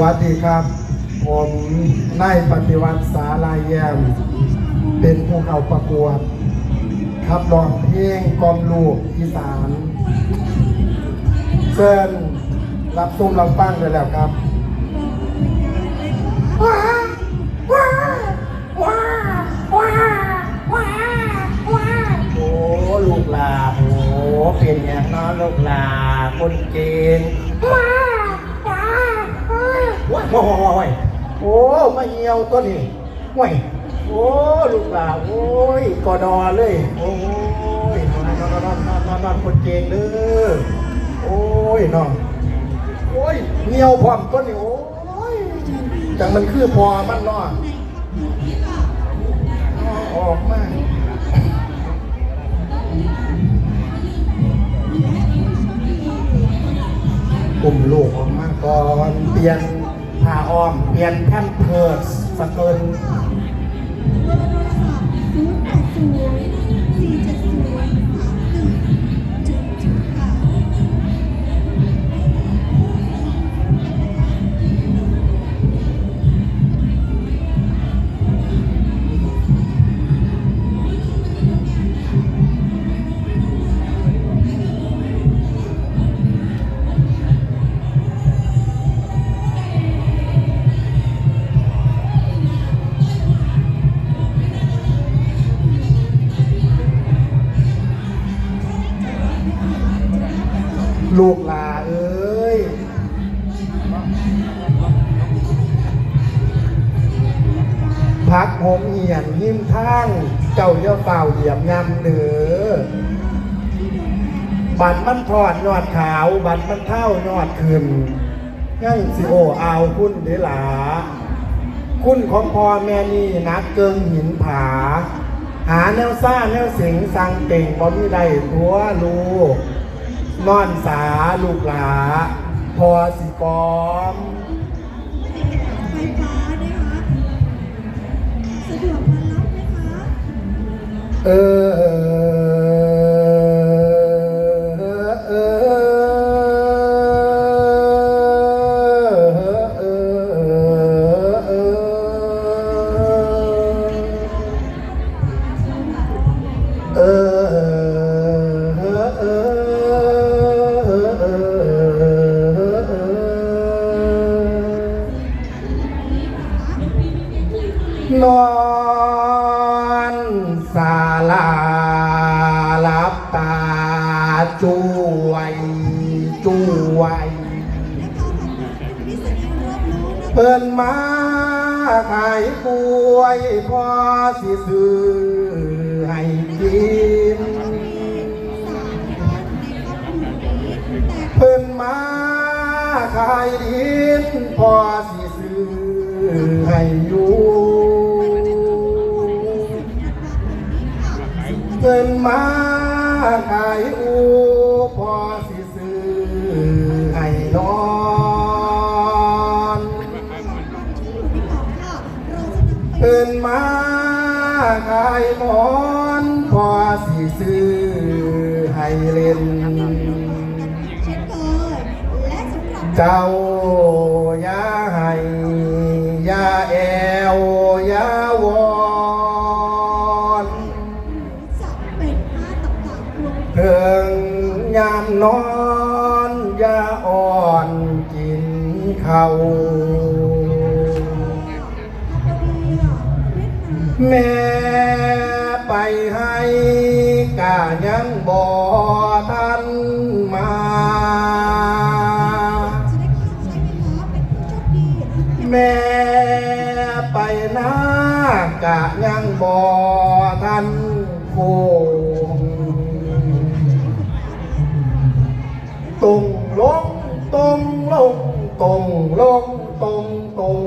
วัสดีครับ ผมนายปฏิวัติสาลายแยม เป็นผู้เข้าประกวดขับร้องเพลงกอมลูกอีสานเชิญรับซุ่มรับฟังได้แล้วครับว้าว้าว้าว้าว้าว้าโอ้ลูกหลาโอ้เป็นอย่างน้อลูกหลาคนเก่งว้า ว้าว้ายโอ้ยโอ้ยโอ้มาเหี่ยวตัวนี้ว้ายโอ้ลูกหลาโอ้ยกอดอเลย โอ้ยนอนนอนนอนนอนนอนนอนคนเก่งเด้อโอ้ยน้องโอ้ยเหี่ยวพร้อมตัวนี้โอ้ยจังมันคือพอมันเนาะอาออกมากลุ่มลูกออกมาก่อนเปลี่ยน ผ้าอ้อม เปลี่ยนแพมเพิร์สสเกิน ลูกหลาเอ้ยพักหมเหียนหิ้มทางเจ้าเย่าเป่าเหยียบงำเหนือ บัตรมันทอดยอดขาว บัตรมันเท่ายอดขึ้นงั้นสิโอเอาคุณเดหลา คุณของพ่อแม่นี่นักเกิงหินผา หาแนวซ่าแนวสิงสังเก่งบ่มีได้ทัวลูก นอนสาลูกหลา พอสิกอมไฟฟ้านะคะสะดวกมารับไหมคะ เออเออ นอนสาลาลับตาจุวยจุวยเปิ้นมาขายกล้วยพอสิซื้อให้กินเพิ่นมาขายดินพอสิซื้อให้อยู่ มาขายอูพอสิซื้อให้นอนเพิ่นมาขายหมอนพอสิซื้อให้เล่นเช่นเคยและสำหรับเจ้าอย่าให้อย่าแอวอย่าว เพิ่งยามนอนยาอ่อนกินเขาแม่ไปให้กายังบ่ทัน งลงตรงลงตรงตรง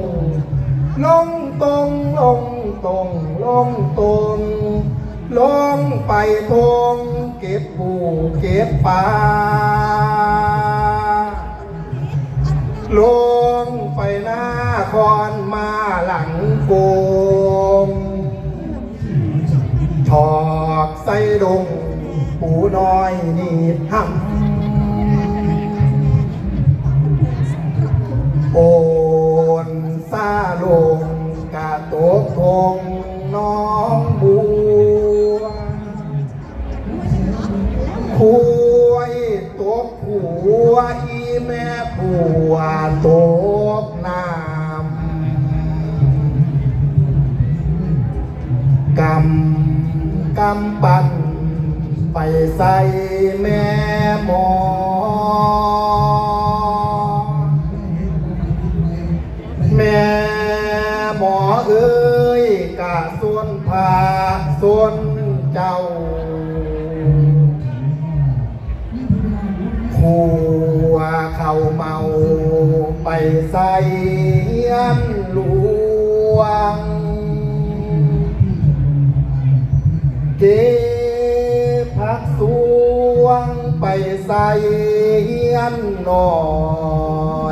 ลงตรงลงตรงลงตรงลงไปทงเก็บปูเก็บปลาลงไปหน้าคอนมาหลังโกงถอกใส่ดงปูน้อยนี่ทำ โอนซาลงกาโตทงน้องบัวคุยตกหัวอีแม่ผัวตกน้ำกำกำปั่นไปใส่แม่หมอ แม่หมอเอ้ยกะส่วนพาส่วนเจ้าหัวเขาเมาไปใส่ยันหลวงเก็บผักสวงไปใส่ยันหน่อ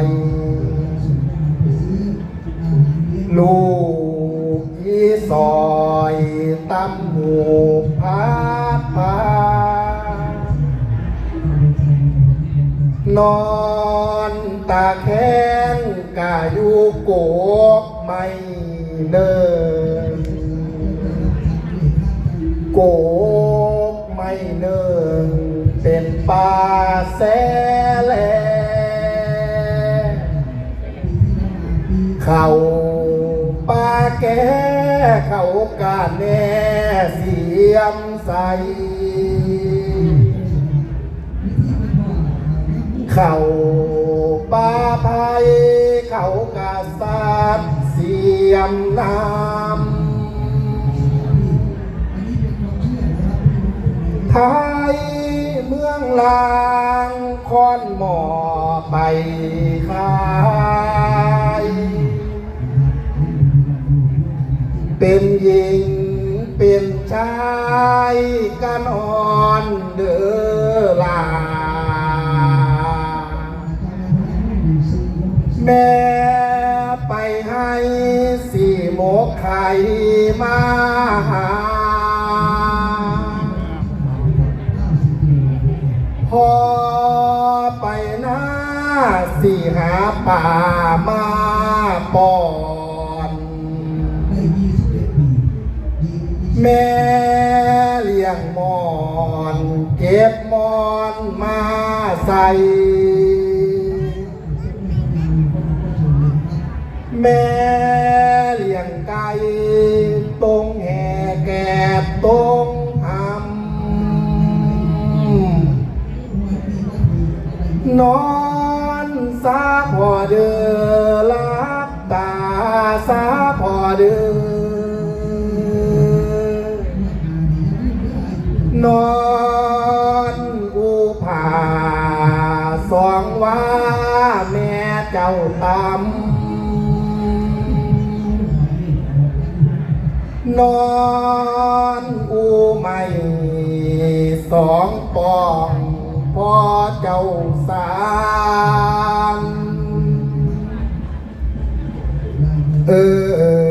ย ลูกอีซอยตำหูพาดพานอนตาแข้งกาอยู่โกกไม่เนินโกกไม่เนินเป็นป่าแสแลเขาป้า แก่เขากาแน่เสียมใส เขาป้าภัยเขากาสาดเสียมน้ำไทยเมืองลางคอนหมอไปขา เป็นหญิงเป็นชายกันอ่อนเดือลา แม่ไปให้สี่โมกไข่มาหาพอไปหน้าสี่หาป่ามาปอน แม่เลี้ยงมอนเก็บมอนมาใส่แม่เลี้ยงไก่ตรงแห่แกบตรงหำนอนสาพอเดือลับตาสาพอเดือ เจ้าตามนอนอูไม่สองปองพอเจ้าสามเออ